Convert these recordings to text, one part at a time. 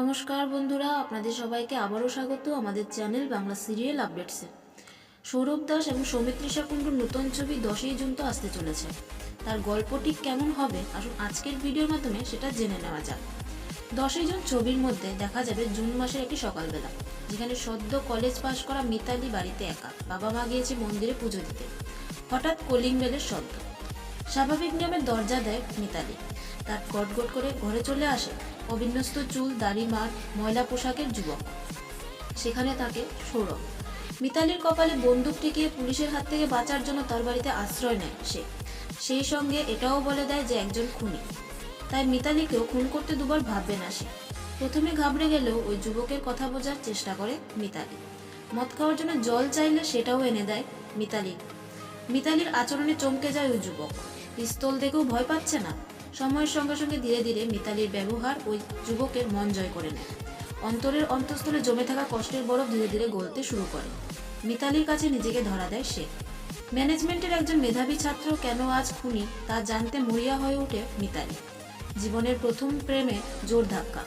নমস্কার বন্ধুরা, আপনাদের সবাইকে আবারও স্বাগত আমাদের চ্যানেল বাংলা সিরিয়াল আপডেটসে সৌরভ দাস এবং সৌমিত্রিষা কুণ্ডুর নতুন ছবি দশই জুন তো আসতে চলেছে। তার গল্পটি কেমন হবে? আসুন আজকের ভিডিওর মাধ্যমে সেটা জেনে নেওয়া যাক। দশই জুন ছবির মধ্যে দেখা যাবে জুন মাসের একটি সকালবেলা, যেখানে সদ্য কলেজ পাশ করা মিতালি বাড়িতে একা, বাবা মা গিয়েছে মন্দিরে পুজো দিতে। হঠাৎ কলিং বেলের শব্দ। স্বাভাবিক নিয়মে দরজা দেয় মিতালি। তার গটগট করে ঘরে চলে আসে অবিন্যস্ত চুল, দাড়ি মাঠ ময়লা পোশাকের যুবক। সেখানে তাকে সৌরভ। মিতালির কপালে বন্দুক টিকিয়ে পুলিশের হাত থেকে বাঁচার জন্য তার বাড়িতে আশ্রয় নেয় সে। সেই সঙ্গে এটাও বলে দেয় যে একজন খুনি। তাই মিতালিকেও খুন করতে দুবার ভাববে না সে। প্রথমে ঘাবড়ে গেলেও ওই যুবকের কথা বোঝার চেষ্টা করে মিতালি। মদ খাওয়ার জন্য জল চাইলে সেটাও এনে দেয় মিতালি। মিতালির আচরণে চমকে যায় ওই যুবক। পিস্তল দেখেও ভয় পাচ্ছে না। সময়ের সঙ্গে সঙ্গে ধীরে ধীরে মিতালির ব্যবহার ওই যুবকের মন জয় করে নেয়। অন্তরের অন্তঃস্থলে জমে থাকা কষ্টের বরফ ধীরে ধীরে গলতে শুরু করে। মিতালির কাছে নিজেকে ধরা দেয় সে। ম্যানেজমেন্টের একজন মেধাবী ছাত্র কেন আজ খুনি তা জানতে মরিয়া হয়ে ওঠে মিতালি। জীবনের প্রথম প্রেমে জোর ধাক্কা,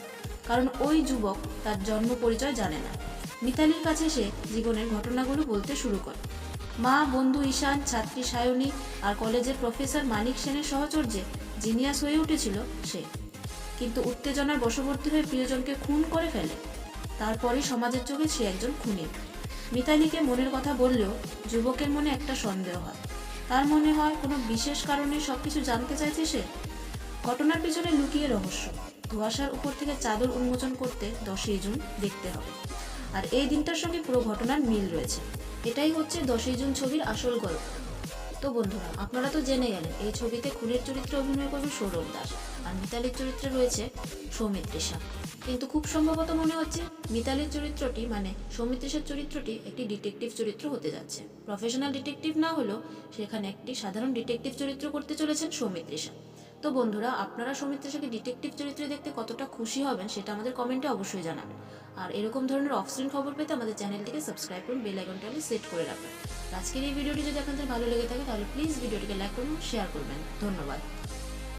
কারণ ওই যুবক তার জন্ম পরিচয় জানে না। মিতালির কাছে সে জীবনের ঘটনাগুলো বলতে শুরু করে। মা, বন্ধু ঈশান, ছাত্রী সায়নী আর কলেজের প্রফেসর মানিক সেনের সহচর্যে জিনিয়াস হয়ে উঠেছিল সে। কিন্তু উত্তেজনার বশবর্তী হয়ে প্রিয়জনকে খুন করে ফেলে। তারপরে সমাজের চোখে সে একজন খুনি। মিতালিকে মনের কথা বললেও যুবকের মনে একটা সন্দেহ হয়। তার মনে হয় কোনো বিশেষ কারণে সবকিছু জানতে চাইছে সে। ঘটনার পিছনে লুকিয়ে রহস্য। ধোয়াশার উপর থেকে চাদর উন্মোচন করতে দশই জুন দেখতে হবে। আর এই দিনটার সঙ্গে পুরো ঘটনার মিল রয়েছে। এটাই হচ্ছে দশই জুন ছবির আসল গল্প। তো বন্ধুরা, আপনারা তো জেনে গেলেন, এই ছবিতে খুনের চরিত্রে অভিনয় করবে সৌরভ দাস, আর মিতালির চরিত্রে রয়েছে সৌমিত্রিষা কিন্তু খুব সম্ভবত মনে হচ্ছে মিতালির চরিত্রটি মানে সৌমিত্রিষার চরিত্রটি একটি ডিটেকটিভ চরিত্র হতে যাচ্ছে। প্রফেশনাল ডিটেকটিভ না হলেও সেখানে একটি সাধারণ ডিটেকটিভ চরিত্র করতে চলেছেন সৌমিত্রিষা তো বন্ধুরা, আপনারা সৌমিত্রের সাথে ডিটেকটিভ চরিত্রে দেখতে কতটা খুশি হবেন সেটা আমাদের কমেন্টে অবশ্যই জানাবেন। আর এরকম ধরনের অফস্ক্রিন খবর পেতে আমাদের চ্যানেলটিকে সাবস্ক্রাইব করুন বেল আইকনটা সেট করে রাখবেন। আজকের এই ভিডিওটি যদি আপনাদের ভালো লেগে থাকে, তাহলে প্লিজ ভিডিওটিকে লাইক করুন শেয়ার করবেন। ধন্যবাদ।